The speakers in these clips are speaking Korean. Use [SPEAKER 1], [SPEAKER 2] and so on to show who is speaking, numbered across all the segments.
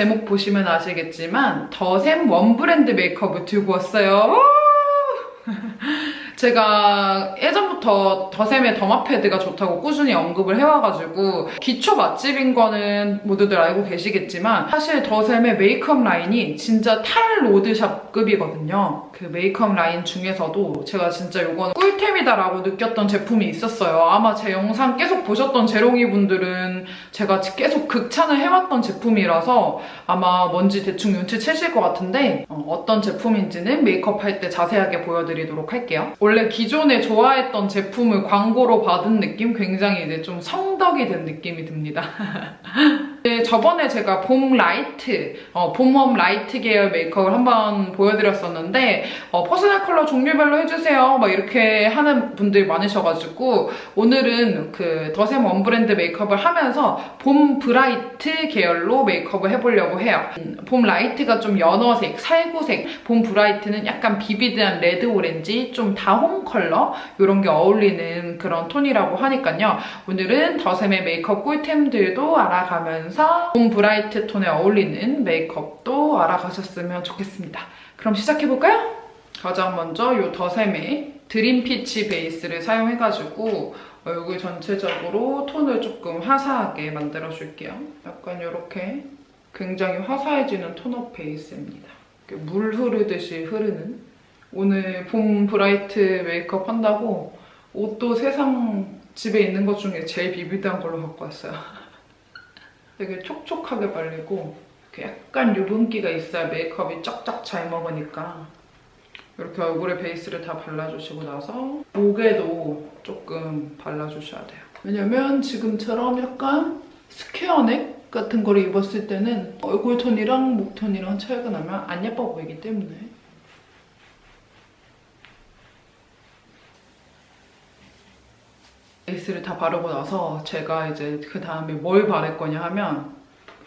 [SPEAKER 1] 제목 보시면 아시겠지만 더샘 원 브랜드 메이크업을 들고 왔어요 제가 예전부터 더샘의 더마 패드가 좋다고 꾸준히 언급을 해와가지고 기초 맛집인 거는 모두들 알고 계시겠지만 사실 더샘의 메이크업 라인이 진짜 탈 로드샵급이거든요. 그 메이크업 라인 중에서도 제가 진짜 이건 꿀템이다라고 느꼈던 제품이 있었어요. 아마 제 영상 계속 보셨던 제롱이 분들은 제가 계속 극찬을 해왔던 제품이라서 아마 뭔지 대충 눈치채실 것 같은데 어, 떤 제품인지는 메이크업 할 때 자세하게 보여드리도록 할게요. 원래 기존에 좋아했던 제품을 광고로 받은 느낌? 굉장히 이제 좀 성덕이 된 느낌이 듭니다. 네, 저번에 제가 봄 라이트, 어, 봄웜 라이트 계열 메이크업을 한번 보여드렸었는데 어, 퍼스널 컬러 종류별로 해주세요. 막 이렇게 하는 분들이 많으셔가지고 오늘은 그 더샘 원 브랜드 메이크업을 하면서 봄 브라이트 계열로 메이크업을 해보려고 해요. 음, 봄 라이트가 좀 연어색, 살구색, 봄 브라이트는 약간 비비드한 레드 오렌지, 좀 다홍 컬러 이런 게 어울리는 그런 톤이라고 하니까요. 오늘은 더샘의 메이크업 꿀템들도 알아가면서 하면서 봄 브라이트 톤에 어울리는 메이크업도 알아가셨으면 좋겠습니다. 그럼 시작해볼까요? 가장 먼저 이 더샘의 드림 피치 베이스를 사용해가지고 얼굴 전체적으로 톤을 조금 화사하게 만들어줄게요. 약간 이렇게 굉장히 화사해지는 톤업 베이스입니다. 물 흐르듯이 흐르는 오늘 봄 브라이트 메이크업 한다고 옷도 세상 집에 있는 것 중에 제일 비비드한 걸로 갖고 왔어요. 되게 촉촉하게 발리고 약간 유분기가 있어야 메이크업이 쫙쫙 잘 먹으니까 이렇게 얼굴에 베이스를 다 발라주시고 나서 목에도 조금 발라주셔야 돼요. 왜냐면 지금처럼 약간 스퀘어넥 같은 거를 입었을 때는 얼굴 톤이랑 목 톤이랑 차이가 나면 안 예뻐 보이기 때문에 베이스를 다 바르고 나서 제가 이제 그 다음에 뭘 바를 거냐 하면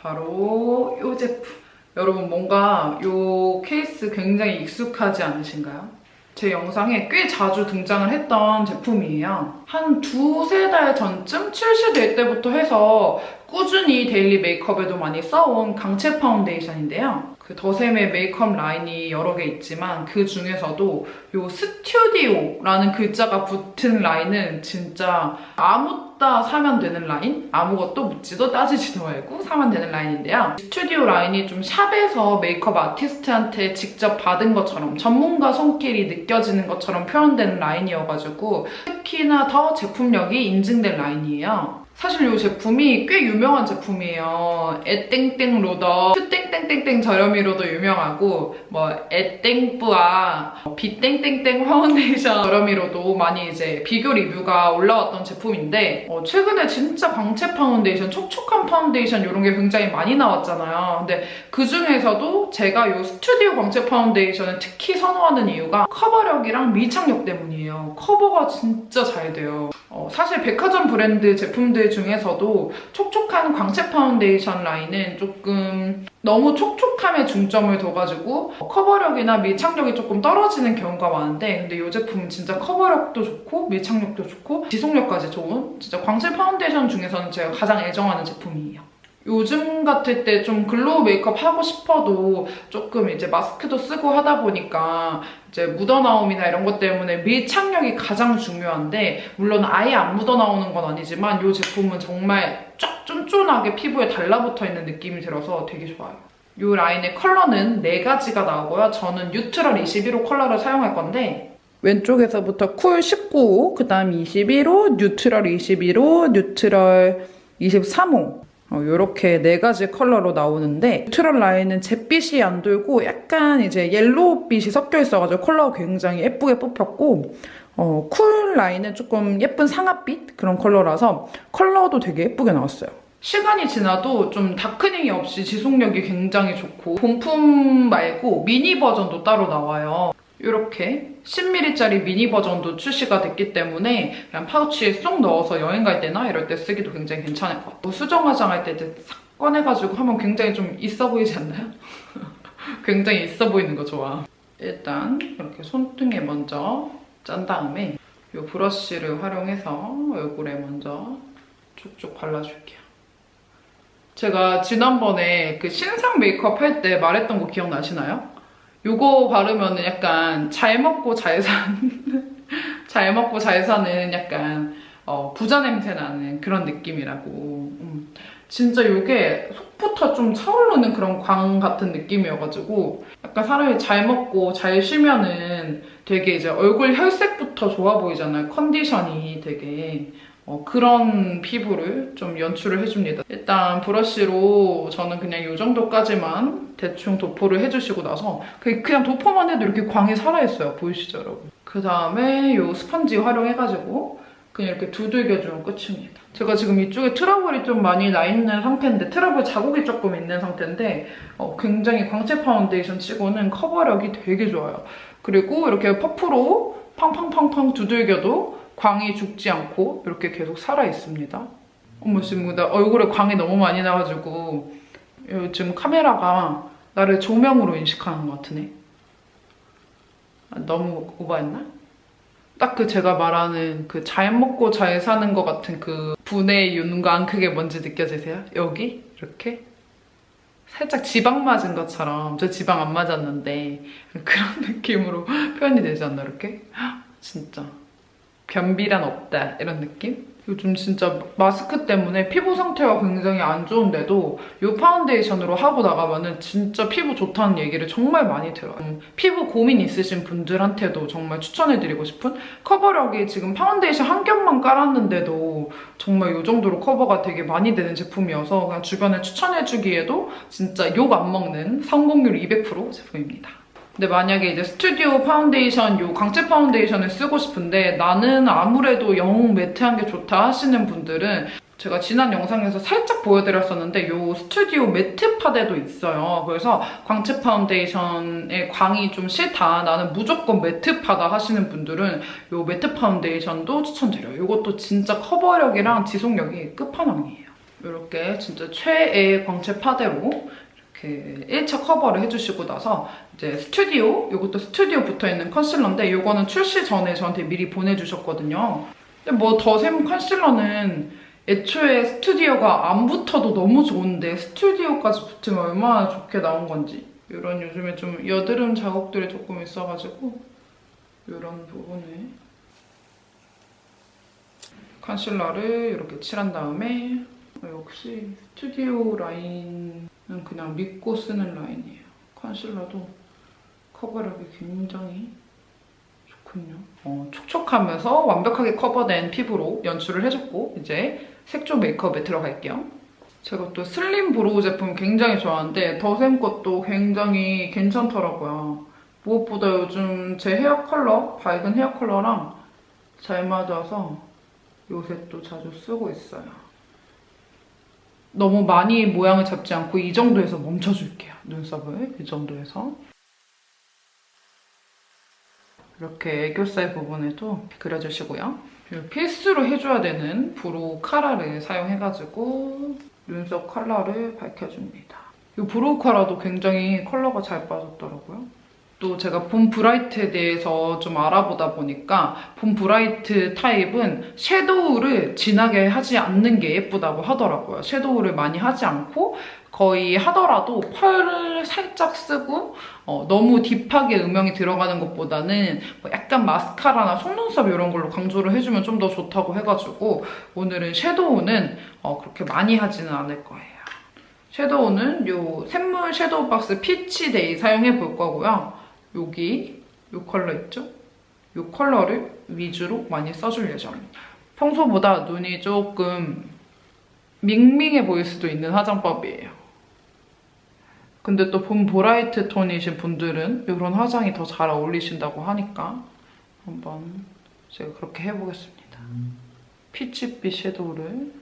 [SPEAKER 1] 바로 이 제품. 여러분 뭔가 이 케이스 굉장히 익숙하지 않으신가요? 제 영상에 꽤 자주 등장을 했던 제품이에요. 한 두세 달 전쯤 출시될 때부터 해서 꾸준히 데일리 메이크업에도 많이 써온 강체 파운데이션인데요. 그 더샘의 메이크업 라인이 여러 개 있지만 그 중에서도 이 스튜디오라는 글자가 붙은 라인은 진짜 아무따 사면 되는 라인? 아무것도 묻지도 따지지도 말고 사면 되는 라인인데요. 스튜디오 라인이 좀 샵에서 메이크업 아티스트한테 직접 받은 것처럼 전문가 손길이 느껴지는 것처럼 표현되는 라인이어가지고 특히나 더 제품력이 인증된 라인이에요. 사실 이 제품이 꽤 유명한 제품이에요. 에땡땡 로더, 큐땡땡땡땡 저렴이로도 유명하고 뭐 에땡뿌아, 비땡땡땡 파운데이션 저렴이로도 많이 이제 비교 리뷰가 올라왔던 제품인데 어, 최근에 진짜 광채 파운데이션, 촉촉한 파운데이션 이런 게 굉장히 많이 나왔잖아요. 근데 그 중에서도 제가 이 스튜디오 광채 파운데이션을 특히 선호하는 이유가 커버력이랑 밀착력 때문이에요. 커버가 진짜 잘 돼요. 어, 사실 백화점 브랜드 제품들 중에서도 촉촉한 광채 파운데이션 라인은 조금 너무 촉촉함에 중점을 둬가지고 커버력이나 밀착력이 조금 떨어지는 경우가 많은데 근데 이 제품은 진짜 커버력도 좋고 밀착력도 좋고 지속력까지 좋은 진짜 광채 파운데이션 중에서는 제가 가장 애정하는 제품이에요. 요즘 같을 때 좀 글로우 메이크업 하고 싶어도 조금 이제 마스크도 쓰고 하다 보니까 이제 묻어나옴이나 이런 것 때문에 밀착력이 가장 중요한데 물론 아예 안 묻어나오는 건 아니지만 이 제품은 정말 쫙 쫀쫀하게 피부에 달라붙어 있는 느낌이 들어서 되게 좋아요. 이 라인의 컬러는 4가지가 나오고요. 저는 뉴트럴 21호 컬러를 사용할 건데 왼쪽에서부터 쿨 19호, 그 다음 21호, 뉴트럴 21호, 뉴트럴 23호 이렇게 어, 네 가지 컬러로 나오는데 뉴트럴 라인은 잿빛이 안 돌고 약간 이제 옐로우빛이 섞여 있어가지고 컬러가 굉장히 예쁘게 뽑혔고 어, 쿨 라인은 조금 예쁜 상아빛 그런 컬러라서 컬러도 되게 예쁘게 나왔어요. 시간이 지나도 좀 다크닝이 없이 지속력이 굉장히 좋고 본품 말고 미니 버전도 따로 나와요. 이렇게 10ml짜리 미니 버전도 출시가 됐기 때문에 그냥 파우치에 쏙 넣어서 여행 갈 때나 이럴 때 쓰기도 굉장히 괜찮을 것 같아요. 수정 화장할 때싹 꺼내가지고 하면 굉장히 좀 있어 보이지 않나요? 굉장히 있어 보이는 거 좋아. 일단 이렇게 손등에 먼저 짠 다음에 이 브러쉬를 활용해서 얼굴에 먼저 쭉쭉 발라줄게요. 제가 지난번에 그 신상 메이크업 할 때 말했던 거 기억나시나요? 요거 바르면은 약간 잘 먹고 잘 사는, 잘 먹고 잘 사는 약간 어, 부자 냄새 나는 그런 느낌이라고. 음. 진짜 요게 속부터 좀 차오르는 그런 광 같은 느낌이어가지고 약간 사람이 잘 먹고 잘 쉬면은 되게 이제 얼굴 혈색부터 좋아 보이잖아요. 컨디션이 되게. 어, 그런 피부를 좀 연출을 해줍니다. 일단 브러쉬로 저는 그냥 이 정도까지만 대충 도포를 해주시고 나서 그냥 그냥 도포만 해도 이렇게 광이 살아있어요. 보이시죠 여러분? 그 다음에 이 스펀지 활용해가지고 그냥 이렇게 두들겨주면 끝입니다. 제가 지금 이쪽에 트러블이 좀 많이 나 있는 상태인데 트러블 자국이 조금 있는 상태인데 어, 굉장히 광채 파운데이션 치고는 커버력이 되게 좋아요. 그리고 이렇게 퍼프로 팡팡팡팡 두들겨도 광이 죽지 않고 이렇게 계속 살아있습니다. 어머 지금 나 얼굴에 광이 너무 많이 나가지고 요즘 카메라가 나를 조명으로 인식하는 것 같으네. 아, 너무 오버했나? 딱 그 제가 말하는 그 잘 먹고 잘 사는 것 같은 그 분의 윤광 그게 뭔지 느껴지세요? 여기 이렇게 살짝 지방 맞은 것처럼 저 지방 안 맞았는데 그런 느낌으로 표현이 되지 않나 이렇게? 헉, 진짜 변비란 없다 이런 느낌? 요즘 진짜 마스크 때문에 피부 상태가 굉장히 안 좋은데도 이 파운데이션으로 하고 나가면은 진짜 피부 좋다는 얘기를 정말 많이 들어요. 음, 피부 고민 있으신 분들한테도 정말 추천해드리고 싶은 커버력이 지금 파운데이션 한 겹만 깔았는데도 정말 이 정도로 커버가 되게 많이 되는 제품이어서 그냥 주변에 추천해주기에도 진짜 욕 안 먹는 성공률 200% 제품입니다. 근데 만약에 이제 스튜디오 파운데이션, 요 강체 파운데이션을 쓰고 싶은데 나는 아무래도 영 매트한 게 좋다 하시는 분들은 제가 지난 영상에서 살짝 보여드렸었는데 요 스튜디오 매트 파데도 있어요. 그래서 광채 파운데이션의 광이 좀 싫다. 나는 무조건 매트 파다 하시는 분들은 요 매트 파운데이션도 추천드려요. 이것도 진짜 커버력이랑 지속력이 끝판왕이에요. 이렇게 진짜 최애 광채 파데로 이렇게 1차 커버를 해주시고 나서 이제 스튜디오, 이것도 스튜디오 붙어있는 컨실러인데 이거는 출시 전에 저한테 미리 보내주셨거든요. 근데 뭐 더샘 컨실러는 애초에 스튜디오가 안 붙어도 너무 좋은데 스튜디오까지 붙으면 얼마나 좋게 나온 건지 이런 요즘에 좀 여드름 자국들이 조금 있어가지고 이런 부분에 컨실러를 이렇게 칠한 다음에 역시 스튜디오 라인은 그냥 믿고 쓰는 라인이에요. 컨실러도 커버력이 굉장히 좋군요. 어, 촉촉하면서 완벽하게 커버된 피부로 연출을 해줬고 이제 색조 메이크업에 들어갈게요. 제가 또 슬림 브로우 제품 굉장히 좋아하는데 더샘 것도 굉장히 괜찮더라고요. 무엇보다 요즘 제 헤어 컬러, 밝은 헤어 컬러랑 잘 맞아서 요새 또 자주 쓰고 있어요. 너무 많이 모양을 잡지 않고 이 정도에서 멈춰줄게요. 눈썹을 이 정도에서. 이렇게 애교살 부분에도 그려주시고요. 필수로 해줘야 되는 브로우 카라를 사용해가지고 눈썹 컬러를 밝혀줍니다. 이 브로우 카라도 굉장히 컬러가 잘 빠졌더라고요. 또 제가 봄 브라이트에 대해서 좀 알아보다 보니까 봄 브라이트 타입은 섀도우를 진하게 하지 않는 게 예쁘다고 하더라고요. 섀도우를 많이 하지 않고 거의 하더라도 펄을 살짝 쓰고 어, 너무 딥하게 음영이 들어가는 것보다는 뭐 약간 마스카라나 속눈썹 이런 걸로 강조를 해주면 좀 더 좋다고 해가지고 오늘은 섀도우는 어, 그렇게 많이 하지는 않을 거예요. 섀도우는 이 샘물 섀도우 박스 피치 데이 사용해 볼 거고요. 여기 이 컬러 있죠? 이 컬러를 위주로 많이 써줄 예정입니다. 평소보다 눈이 조금 밍밍해 보일 수도 있는 화장법이에요. 근데 또봄 브라이트 톤이신 분들은 이런 화장이 더 잘 어울리신다고 하니까 한번 제가 그렇게 해보겠습니다. 피치빛 섀도우를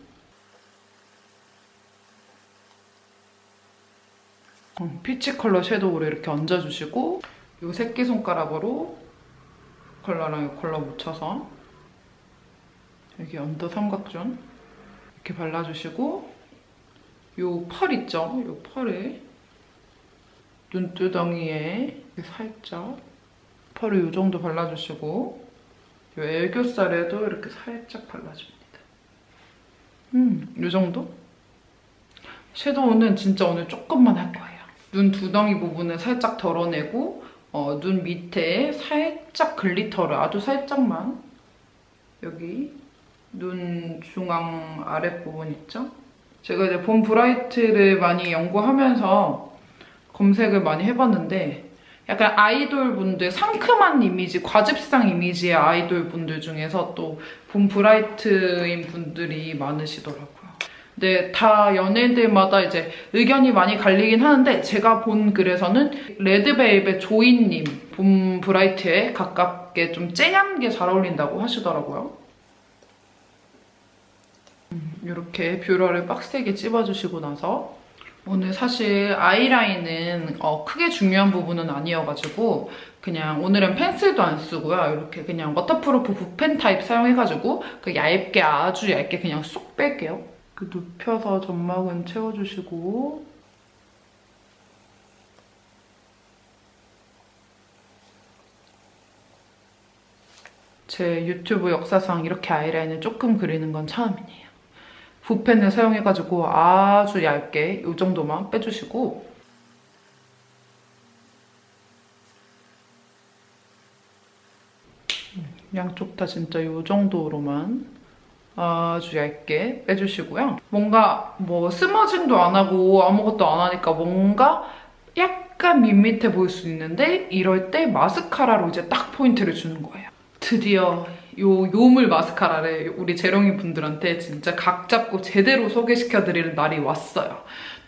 [SPEAKER 1] 음, 피치 컬러 섀도우를 이렇게 얹어주시고 이 새끼손가락으로 컬러랑 이 컬러 묻혀서 여기 언더 삼각존 이렇게 발라주시고 이 펄 있죠? 이 펄에 눈두덩이에 살짝 펄을 이 정도 발라주시고 이 애교살에도 이렇게 살짝 발라줍니다. 음, 이 정도? 섀도우는 진짜 오늘 조금만 할 거예요. 눈 두덩이 부분을 살짝 덜어내고 어, 눈 밑에 살짝 글리터를 아주 살짝만 여기 눈 중앙 아랫부분 있죠? 제가 이제 봄 브라이트를 많이 연구하면서 검색을 많이 해봤는데 약간 아이돌 분들 상큼한 이미지, 과즙상 이미지의 아이돌 분들 중에서 또봄 브라이트인 분들이 많으시더라고요. 근데 다 연예인들마다 이제 의견이 많이 갈리긴 하는데 제가 본 글에서는 레드벨벳 조이님 봄 브라이트에 가깝게 좀 쨍한 게 잘 어울린다고 하시더라고요. 음, 이렇게 뷰러를 빡세게 찝어주시고 나서 오늘 사실 아이라인은 어, 크게 중요한 부분은 아니어가지고 그냥 오늘은 펜슬도 안 쓰고요. 이렇게 그냥 워터프루프 붓펜 타입 사용해가지고 그 얇게 아주 얇게 그냥 쏙 뺄게요. 그 눕혀서 점막은 채워주시고 제 유튜브 역사상 이렇게 아이라인을 조금 그리는 건 처음이에요. 붓펜을 사용해가지고 아주 얇게 이 정도만 빼주시고 양쪽 다 진짜 이 정도로만 아주 얇게 빼주시고요. 뭔가 뭐 스머징도 안 하고 아무것도 안 하니까 뭔가 약간 밋밋해 보일 수 있는데 이럴 때 마스카라로 이제 딱 포인트를 주는 거예요. 드디어 요 요물 마스카라를 우리 재롱이 분들한테 진짜 각 잡고 제대로 소개시켜드릴 날이 왔어요.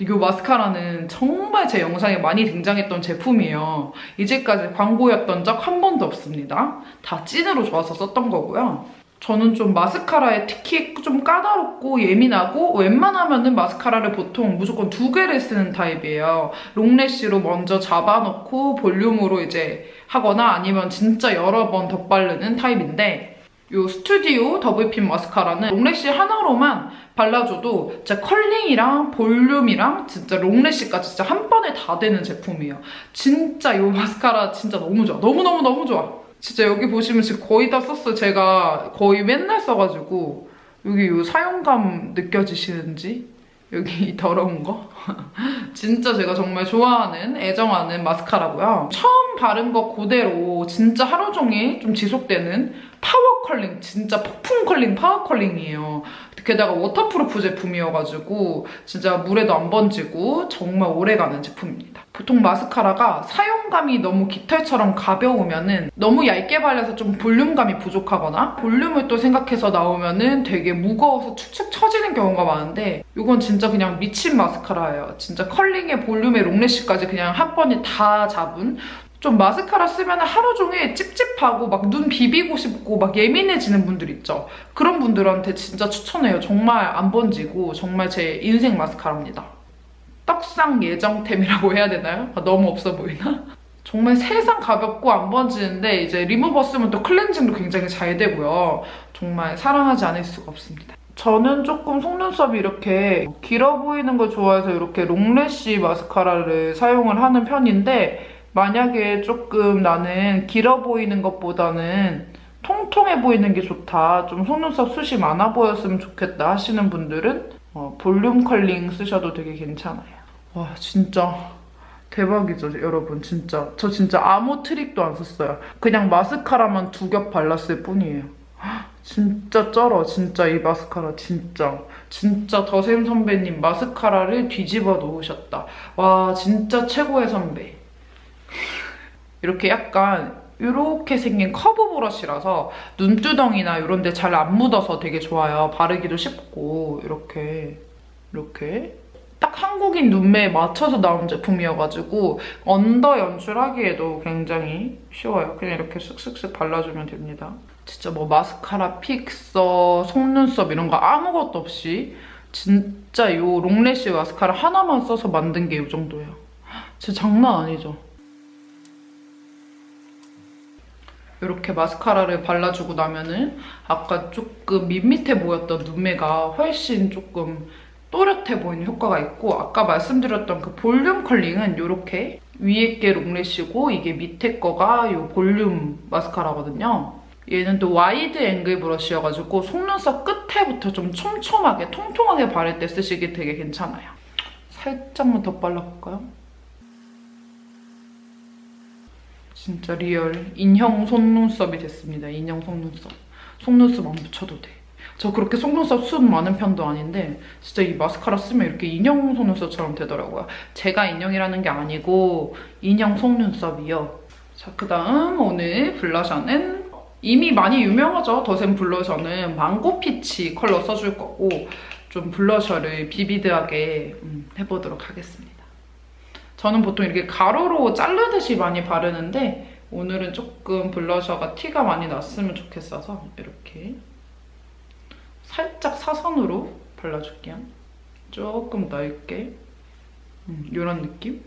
[SPEAKER 1] 요 마스카라는 정말 제 영상에 많이 등장했던 제품이에요. 이제까지 광고였던 적 한 번도 없습니다. 다 찐으로 좋아서 썼던 거고요. 저는 좀 마스카라에 특히 좀 까다롭고 예민하고 웬만하면은 마스카라를 보통 무조건 두 개를 쓰는 타입이에요. 롱래쉬로 먼저 잡아놓고 볼륨으로 이제 하거나 아니면 진짜 여러 번 덧바르는 타입인데 이 스튜디오 더블핀 마스카라는 롱래쉬 하나로만 발라줘도 진짜 컬링이랑 볼륨이랑 진짜 롱래쉬까지 진짜 한 번에 다 되는 제품이에요. 진짜 이 마스카라 진짜 너무 좋아. 너무너무너무 좋아. 진짜 여기 보시면 지금 거의 다 썼어요. 제가 거의 맨날 써가지고 여기 이 사용감 느껴지시는지 여기 이 더러운 거 진짜 제가 정말 좋아하는 애정하는 마스카라고요. 처음 바른 거 그대로 진짜 하루 종일 좀 지속되는 파워 컬링 진짜 폭풍 컬링 파워 컬링이에요. 게다가 워터프루프 제품이어가지고 진짜 물에도 안 번지고 정말 오래가는 제품입니다. 보통 마스카라가 사용감이 너무 깃털처럼 가벼우면 은 너무 얇게 발려서 좀 볼륨감이 부족하거나 볼륨을 또 생각해서 나오면 은 되게 무거워서 축축 처지는 경우가 많은데 이건 진짜 그냥 미친 마스카라예요. 진짜 컬링에 볼륨에 롱래쉬까지 그냥 한 번에 다 잡은 좀 마스카라 쓰면 하루 종일 찝찝하고 막 눈 비비고 싶고 막 예민해지는 분들 있죠. 그런 분들한테 진짜 추천해요. 정말 안 번지고 정말 제 인생 마스카라입니다. 떡상 예정템이라고 해야 되나요? 아, 너무 없어 보이나? 정말 세상 가볍고 안 번지는데 이제 리무버 쓰면 또 클렌징도 굉장히 잘 되고요. 정말 사랑하지 않을 수가 없습니다. 저는 조금 속눈썹이 이렇게 길어 보이는 걸 좋아해서 이렇게 롱래쉬 마스카라를 사용을 하는 편인데 만약에 조금 나는 길어 보이는 것보다는 통통해 보이는 게 좋다. 좀 속눈썹 숱이 많아 보였으면 좋겠다 하시는 분들은 어, 볼륨 컬링 쓰셔도 되게 괜찮아요. 와 진짜 대박이죠 여러분 진짜. 저 진짜 아무 트릭도 안 썼어요. 그냥 마스카라만 두 겹 발랐을 뿐이에요. 진짜 쩔어 진짜 이 마스카라 진짜 진짜 더샘 선배님 마스카라를 뒤집어 놓으셨다 와 진짜 최고의 선배 이렇게 약간 이렇게 생긴 커브 브러쉬라서 눈두덩이나 이런 데 잘 안 묻어서 되게 좋아요. 바르기도 쉽고 이렇게 이렇게 딱 한국인 눈매에 맞춰서 나온 제품이어가지고 언더 연출하기에도 굉장히 쉬워요. 그냥 이렇게 쓱쓱쓱 발라주면 됩니다. 진짜 뭐 마스카라, 픽서, 속눈썹 이런 거 아무것도 없이 진짜 이 롱래쉬 마스카라 하나만 써서 만든 게 이 정도예요. 진짜 장난 아니죠? 이렇게 마스카라를 발라주고 나면은 아까 조금 밋밋해 보였던 눈매가 훨씬 조금 또렷해 보이는 효과가 있고 아까 말씀드렸던 그 볼륨 컬링은 이렇게 위에 게 롱래쉬고 이게 밑에 거가 이 볼륨 마스카라거든요. 얘는 또 와이드 앵글 브러쉬여가지고 속눈썹 끝에부터 좀 촘촘하게 통통하게 바를 때 쓰시기 되게 괜찮아요. 살짝만 더 발라볼까요? 진짜 리얼 인형 속눈썹이 됐습니다. 인형 속눈썹. 속눈썹 안 붙여도 돼. 저 그렇게 속눈썹 숱 많은 편도 아닌데 진짜 이 마스카라 쓰면 이렇게 인형 속눈썹처럼 되더라고요. 제가 인형이라는 게 아니고 인형 속눈썹이요. 자, 그 다음 오늘 블러셔는 이미 많이 유명하죠. 더샘 블러셔는 망고 피치 컬러 써줄 거고 좀 블러셔를 비비드하게 음, 해보도록 하겠습니다. 저는 보통 이렇게 가로로 자르듯이 많이 바르는데 오늘은 조금 블러셔가 티가 많이 났으면 좋겠어서 이렇게 살짝 사선으로 발라줄게요. 조금 넓게 음, 이런 느낌?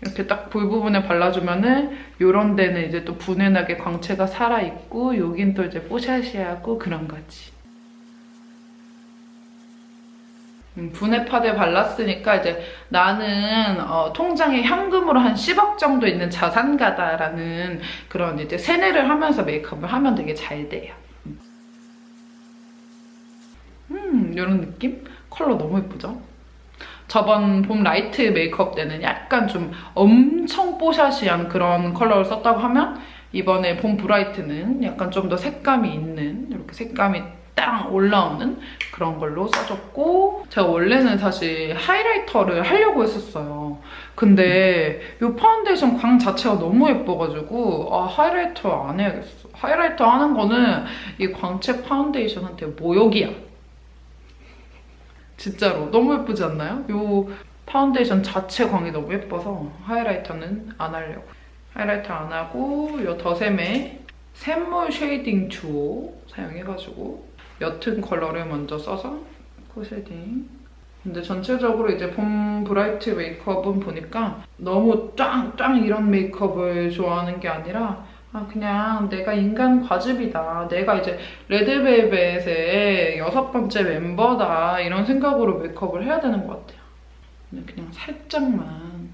[SPEAKER 1] 이렇게 딱 볼 부분에 발라주면은 이런 데는 이제 또 분해나게 광채가 살아있고 여긴 또 이제 뽀샤시하고 그런 거지. 음, 분해 파데 발랐으니까 이제 나는 어, 통장에 현금으로 한 10억 정도 있는 자산가다라는 그런 이제 세뇌를 하면서 메이크업을 하면 되게 잘 돼요. 음, 이런 느낌? 컬러 너무 예쁘죠? 저번 봄 라이트 메이크업 때는 약간 좀 엄청 뽀샤시한 그런 컬러를 썼다고 하면 이번에 봄 브라이트는 약간 좀 더 색감이 있는 이렇게 색감이 딱 올라오는 그런 걸로 써줬고 제가 원래는 사실 하이라이터를 하려고 했었어요. 근데 이 파운데이션 광 자체가 너무 예뻐가지고 아 하이라이터 안 해야겠어. 하이라이터 하는 거는 이 광채 파운데이션한테 모욕이야. 진짜로 너무 예쁘지 않나요? 이 파운데이션 자체 광이 너무 예뻐서 하이라이터는 안 하려고. 하이라이터 안 하고 이 더샘의 샘물 쉐이딩 주호 사용해가지고 옅은 컬러를 먼저 써서 코 쉐딩. 근데 전체적으로 이제 봄 브라이트 메이크업은 보니까 너무 짱짱 이런 메이크업을 좋아하는 게 아니라 아 그냥 내가 인간 과즙이다. 내가 이제 레드벨벳의 여섯 번째 멤버다. 이런 생각으로 메이크업을 해야 되는 것 같아요. 그냥 살짝만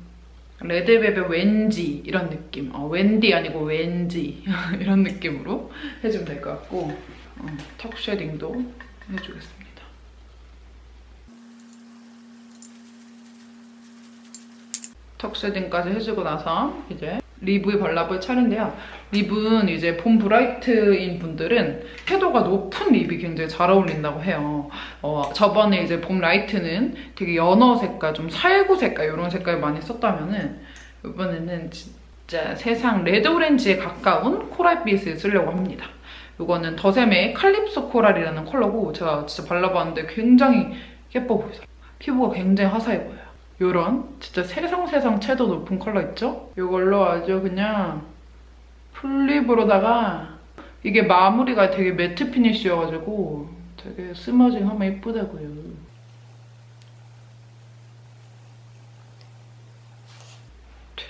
[SPEAKER 1] 레드벨벳 왠지 이런 느낌. 어, 웬디 아니고 왠지 이런 느낌으로 해주면 될 것 같고 어, 턱 쉐딩도 해주겠습니다. 턱 쉐딩까지 해주고 나서 이제 립을 발라볼 차례인데요. 립은 이제 봄 브라이트인 분들은 채도가 높은 립이 굉장히 잘 어울린다고 해요. 어, 저번에 이제 봄 라이트는 되게 연어 색깔, 좀 살구 색깔 이런 색깔 많이 썼다면은 이번에는 진짜 세상 레드 오렌지에 가까운 코랄빛을 쓰려고 합니다. 이거는 더샘의 칼립소 코랄이라는 컬러고 제가 진짜 발라봤는데 굉장히 예뻐 보여요. 피부가 굉장히 화사해 보여요. 이런 진짜 세상세상 채도 높은 컬러 있죠? 이걸로 아주 그냥 풀립으로다가 이게 마무리가 되게 매트 피니쉬여가지고 되게 스머징 하면 예쁘다고요.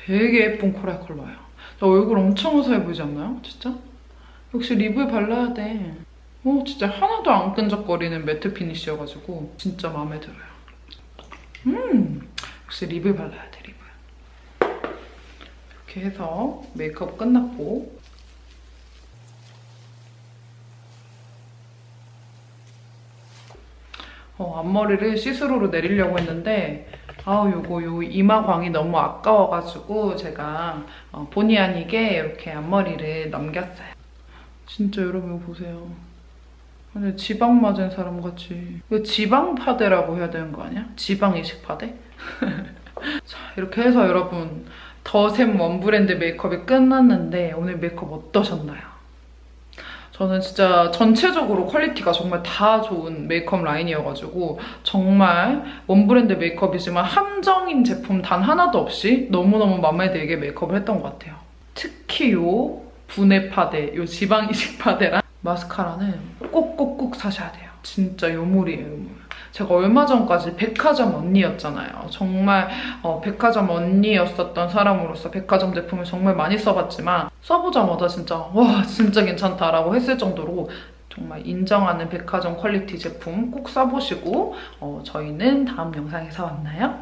[SPEAKER 1] 되게 예쁜 코랄 컬러예요. 나 얼굴 엄청 화사해 보이지 않나요? 진짜? 역시 립을 발라야 돼. 어, 진짜 하나도 안 끈적거리는 매트 피니쉬여가지고 진짜 마음에 들어요. 음, 역시 립을 발라야 돼, 립을. 이렇게 해서 메이크업 끝났고 어, 앞머리를 시스루로 내리려고 했는데 아우 요거 요 이마광이 너무 아까워가지고 제가 어, 본의 아니게 이렇게 앞머리를 넘겼어요. 진짜 여러분 보세요. 아니 지방 맞은 사람 같이 이거 지방 파데라고 해야 되는 거 아니야? 지방 이식 파데? 자 이렇게 해서 여러분 더샘 원브랜드 메이크업이 끝났는데 오늘 메이크업 어떠셨나요? 저는 진짜 전체적으로 퀄리티가 정말 다 좋은 메이크업 라인이어가지고 정말 원브랜드 메이크업이지만 한정인 제품 단 하나도 없이 너무너무 마음에 들게 메이크업을 했던 것 같아요. 특히 요 분해 파데, 요 지방 이식 파데랑 마스카라는 꼭꼭꼭 사셔야 돼요. 진짜 요물이에요, 요물. 제가 얼마 전까지 백화점 언니였잖아요. 정말 어, 백화점 언니였었던 사람으로서 백화점 제품을 정말 많이 써봤지만 써보자마자 진짜 와 진짜 괜찮다라고 했을 정도로 정말 인정하는 백화점 퀄리티 제품 꼭 써보시고 어, 저희는 다음 영상에서 만나요.